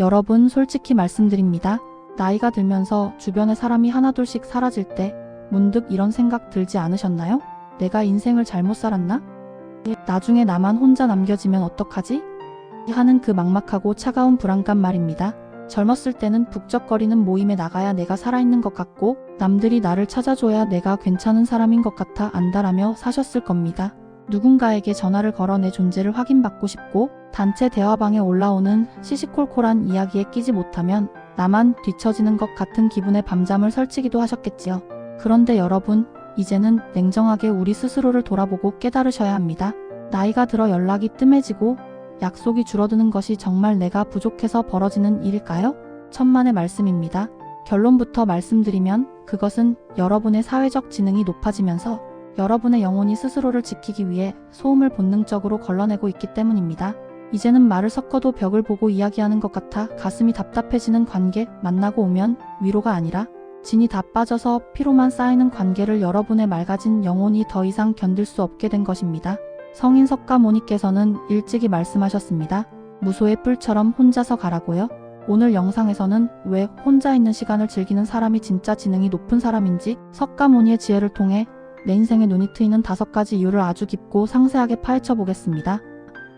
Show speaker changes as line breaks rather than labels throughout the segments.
여러분 솔직히 말씀드립니다. 나이가 들면서 주변의 사람이 하나둘씩 사라질 때 문득 이런 생각 들지 않으셨나요? 내가 인생을 잘못 살았나? 나중에 나만 혼자 남겨지면 어떡하지? 하는 그 막막하고 차가운 불안감 말입니다. 젊었을 때는 북적거리는 모임에 나가야 내가 살아있는 것 같고 남들이 나를 찾아줘야 내가 괜찮은 사람인 것 같아 안다라며 사셨을 겁니다. 누군가에게 전화를 걸어 내 존재를 확인받고 싶고 단체 대화방에 올라오는 시시콜콜한 이야기에 끼지 못하면 나만 뒤처지는 것 같은 기분에 밤잠을 설치기도 하셨겠지요. 그런데 여러분, 이제는 냉정하게 우리 스스로를 돌아보고 깨달으셔야 합니다. 나이가 들어 연락이 뜸해지고 약속이 줄어드는 것이 정말 내가 부족해서 벌어지는 일일까요? 천만의 말씀입니다. 결론부터 말씀드리면 그것은 여러분의 사회적 지능이 높아지면서 여러분의 영혼이 스스로를 지키기 위해 소음을 본능적으로 걸러내고 있기 때문입니다. 이제는 말을 섞어도 벽을 보고 이야기하는 것 같아 가슴이 답답해지는 관계 만나고 오면 위로가 아니라 진이 다 빠져서 피로만 쌓이는 관계를 여러분의 맑아진 영혼이 더 이상 견딜 수 없게 된 것입니다. 성인 석가모니께서는 일찍이 말씀하셨습니다. 무소의 뿔처럼 혼자서 가라고요. 오늘 영상에서는 왜 혼자 있는 시간을 즐기는 사람이 진짜 지능이 높은 사람인지 석가모니의 지혜를 통해 내 인생에 눈이 트이는 다섯 가지 이유를 아주 깊고 상세하게 파헤쳐 보겠습니다.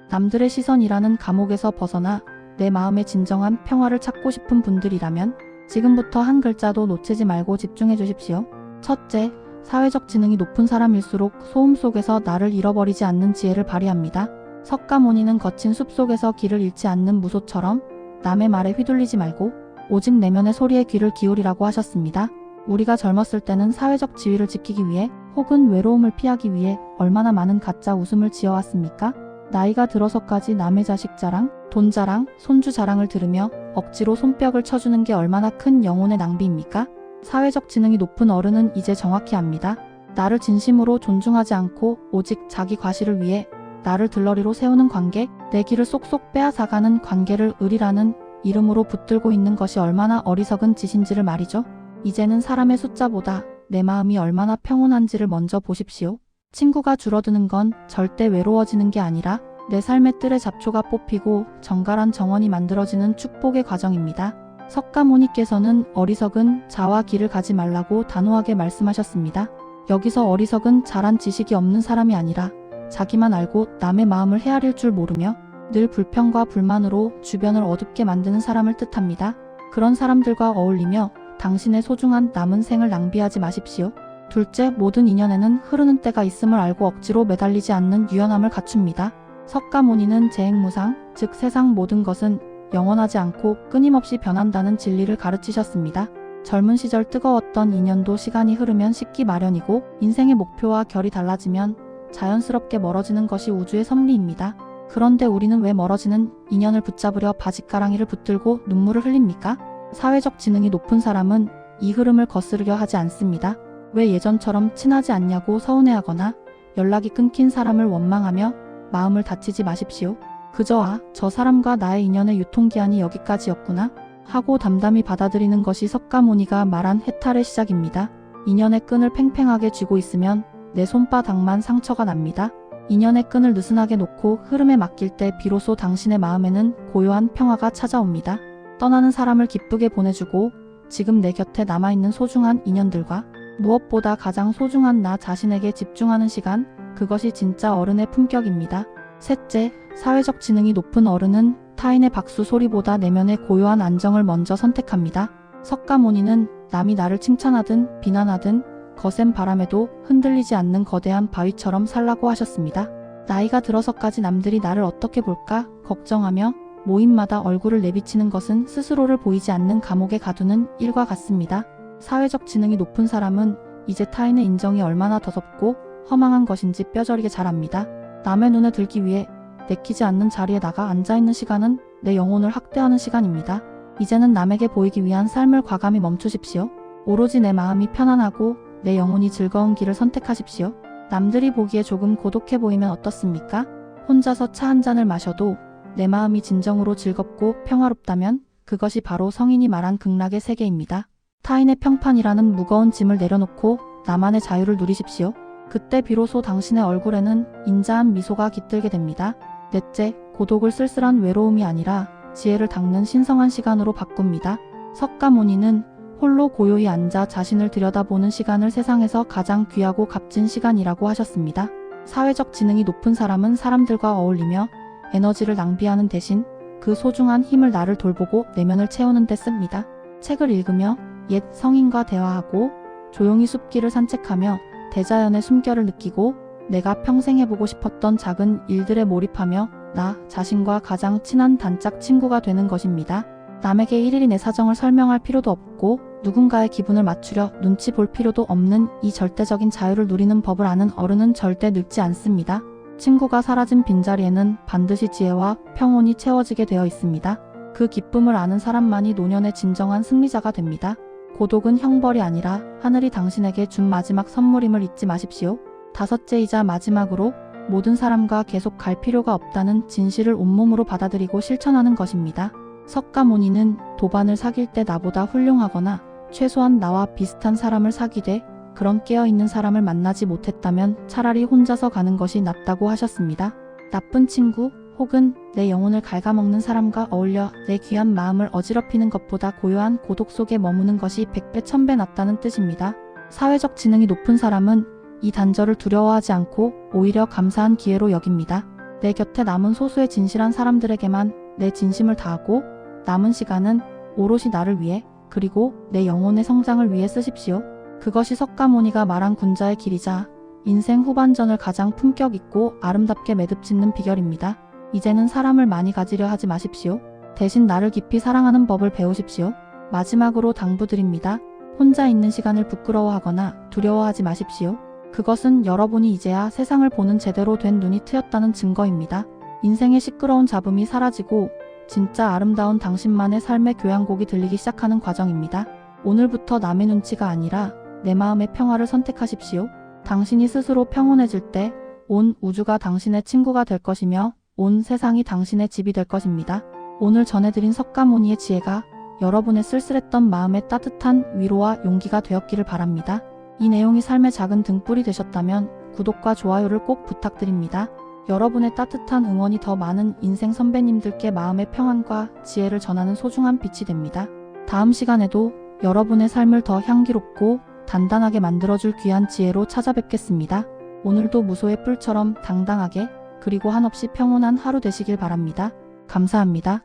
남들의 시선이라는 감옥에서 벗어나 내 마음의 진정한 평화를 찾고 싶은 분들이라면 지금부터 한 글자도 놓치지 말고 집중해 주십시오. 첫째, 사회적 지능이 높은 사람일수록 소음 속에서 나를 잃어버리지 않는 지혜를 발휘합니다. 석가모니는 거친 숲 속에서 길을 잃지 않는 무소처럼 남의 말에 휘둘리지 말고 오직 내면의 소리에 귀를 기울이라고 하셨습니다. 우리가 젊었을 때는 사회적 지위를 지키기 위해 혹은 외로움을 피하기 위해 얼마나 많은 가짜 웃음을 지어왔습니까? 나이가 들어서까지 남의 자식 자랑, 돈 자랑, 손주 자랑을 들으며 억지로 손뼉을 쳐주는 게 얼마나 큰 영혼의 낭비입니까? 사회적 지능이 높은 어른은 이제 정확히 압니다. 나를 진심으로 존중하지 않고 오직 자기 과시를 위해 나를 들러리로 세우는 관계, 내 길을 쏙쏙 빼앗아가는 관계를 의리라는 이름으로 붙들고 있는 것이 얼마나 어리석은 짓인지를 말이죠. 이제는 사람의 숫자보다 내 마음이 얼마나 평온한지를 먼저 보십시오. 친구가 줄어드는 건 절대 외로워지는 게 아니라 내 삶의 뜰에 잡초가 뽑히고 정갈한 정원이 만들어지는 축복의 과정입니다. 석가모니께서는 어리석은 자와 길을 가지 말라고 단호하게 말씀하셨습니다. 여기서 어리석은 잘한 지식이 없는 사람이 아니라 자기만 알고 남의 마음을 헤아릴 줄 모르며 늘 불평과 불만으로 주변을 어둡게 만드는 사람을 뜻합니다. 그런 사람들과 어울리며 당신의 소중한 남은 생을 낭비하지 마십시오. 둘째, 모든 인연에는 흐르는 때가 있음을 알고 억지로 매달리지 않는 유연함을 갖춥니다. 석가모니는 재행무상, 즉 세상 모든 것은 영원하지 않고 끊임없이 변한다는 진리를 가르치셨습니다. 젊은 시절 뜨거웠던 인연도 시간이 흐르면 식기 마련이고 인생의 목표와 결이 달라지면 자연스럽게 멀어지는 것이 우주의 섭리입니다. 그런데 우리는 왜 멀어지는 인연을 붙잡으려 바짓가랑이를 붙들고 눈물을 흘립니까? 사회적 지능이 높은 사람은 이 흐름을 거스르려 하지 않습니다. 왜 예전처럼 친하지 않냐고 서운해하거나 연락이 끊긴 사람을 원망하며 마음을 다치지 마십시오. 그저 아, 저 사람과 나의 인연의 유통기한이 여기까지였구나 하고 담담히 받아들이는 것이 석가모니가 말한 해탈의 시작입니다. 인연의 끈을 팽팽하게 쥐고 있으면 내 손바닥만 상처가 납니다. 인연의 끈을 느슨하게 놓고 흐름에 맡길 때 비로소 당신의 마음에는 고요한 평화가 찾아옵니다. 떠나는 사람을 기쁘게 보내주고 지금 내 곁에 남아있는 소중한 인연들과 무엇보다 가장 소중한 나 자신에게 집중하는 시간, 그것이 진짜 어른의 품격입니다. 셋째, 사회적 지능이 높은 어른은 타인의 박수 소리보다 내면의 고요한 안정을 먼저 선택합니다. 석가모니는 남이 나를 칭찬하든 비난하든 거센 바람에도 흔들리지 않는 거대한 바위처럼 살라고 하셨습니다. 나이가 들어서까지 남들이 나를 어떻게 볼까 걱정하며 모임마다 얼굴을 내비치는 것은 스스로를 보이지 않는 감옥에 가두는 일과 같습니다. 사회적 지능이 높은 사람은 이제 타인의 인정이 얼마나 더덥고 허망한 것인지 뼈저리게 잘 압니다. 남의 눈에 들기 위해 내키지 않는 자리에 나가 앉아있는 시간은 내 영혼을 학대하는 시간입니다. 이제는 남에게 보이기 위한 삶을 과감히 멈추십시오. 오로지 내 마음이 편안하고 내 영혼이 즐거운 길을 선택하십시오. 남들이 보기에 조금 고독해 보이면 어떻습니까? 혼자서 차 한 잔을 마셔도 내 마음이 진정으로 즐겁고 평화롭다면 그것이 바로 성인이 말한 극락의 세계입니다. 타인의 평판이라는 무거운 짐을 내려놓고 나만의 자유를 누리십시오. 그때 비로소 당신의 얼굴에는 인자한 미소가 깃들게 됩니다. 넷째, 고독을 쓸쓸한 외로움이 아니라 지혜를 닦는 신성한 시간으로 바꿉니다. 석가모니는 홀로 고요히 앉아 자신을 들여다보는 시간을 세상에서 가장 귀하고 값진 시간이라고 하셨습니다. 사회적 지능이 높은 사람은 사람들과 어울리며 에너지를 낭비하는 대신 그 소중한 힘을 나를 돌보고 내면을 채우는 데 씁니다. 책을 읽으며 옛 성인과 대화하고 조용히 숲길을 산책하며 대자연의 숨결을 느끼고 내가 평생 해보고 싶었던 작은 일들에 몰입하며 나 자신과 가장 친한 단짝 친구가 되는 것입니다. 남에게 일일이 내 사정을 설명할 필요도 없고 누군가의 기분을 맞추려 눈치 볼 필요도 없는 이 절대적인 자유를 누리는 법을 아는 어른은 절대 늙지 않습니다. 친구가 사라진 빈자리에는 반드시 지혜와 평온이 채워지게 되어 있습니다. 그 기쁨을 아는 사람만이 노년의 진정한 승리자가 됩니다. 고독은 형벌이 아니라 하늘이 당신에게 준 마지막 선물임을 잊지 마십시오. 다섯째이자 마지막으로 모든 사람과 계속 갈 필요가 없다는 진실을 온몸으로 받아들이고 실천하는 것입니다. 석가모니는 도반을 사귈 때 나보다 훌륭하거나 최소한 나와 비슷한 사람을 사귀되 그런 깨어있는 사람을 만나지 못했다면 차라리 혼자서 가는 것이 낫다고 하셨습니다. 나쁜 친구 혹은 내 영혼을 갉아먹는 사람과 어울려 내 귀한 마음을 어지럽히는 것보다 고요한 고독 속에 머무는 것이 백배 천배 낫다는 뜻입니다. 사회적 지능이 높은 사람은 이 단절을 두려워하지 않고 오히려 감사한 기회로 여깁니다. 내 곁에 남은 소수의 진실한 사람들에게만 내 진심을 다하고 남은 시간은 오롯이 나를 위해 그리고 내 영혼의 성장을 위해 쓰십시오. 그것이 석가모니가 말한 군자의 길이자 인생 후반전을 가장 품격 있고 아름답게 매듭 짓는 비결입니다. 이제는 사람을 많이 가지려 하지 마십시오. 대신 나를 깊이 사랑하는 법을 배우십시오. 마지막으로 당부드립니다. 혼자 있는 시간을 부끄러워하거나 두려워하지 마십시오. 그것은 여러분이 이제야 세상을 보는 제대로 된 눈이 트였다는 증거입니다. 인생의 시끄러운 잡음이 사라지고 진짜 아름다운 당신만의 삶의 교향곡이 들리기 시작하는 과정입니다. 오늘부터 남의 눈치가 아니라 내 마음의 평화를 선택하십시오. 당신이 스스로 평온해질 때 온 우주가 당신의 친구가 될 것이며 온 세상이 당신의 집이 될 것입니다. 오늘 전해드린 석가모니의 지혜가 여러분의 쓸쓸했던 마음에 따뜻한 위로와 용기가 되었기를 바랍니다. 이 내용이 삶의 작은 등불이 되셨다면 구독과 좋아요를 꼭 부탁드립니다. 여러분의 따뜻한 응원이 더 많은 인생 선배님들께 마음의 평안과 지혜를 전하는 소중한 빛이 됩니다. 다음 시간에도 여러분의 삶을 더 향기롭고 단단하게 만들어줄 귀한 지혜로 찾아뵙겠습니다. 오늘도 무소의 뿔처럼 당당하게 그리고 한없이 평온한 하루 되시길 바랍니다. 감사합니다.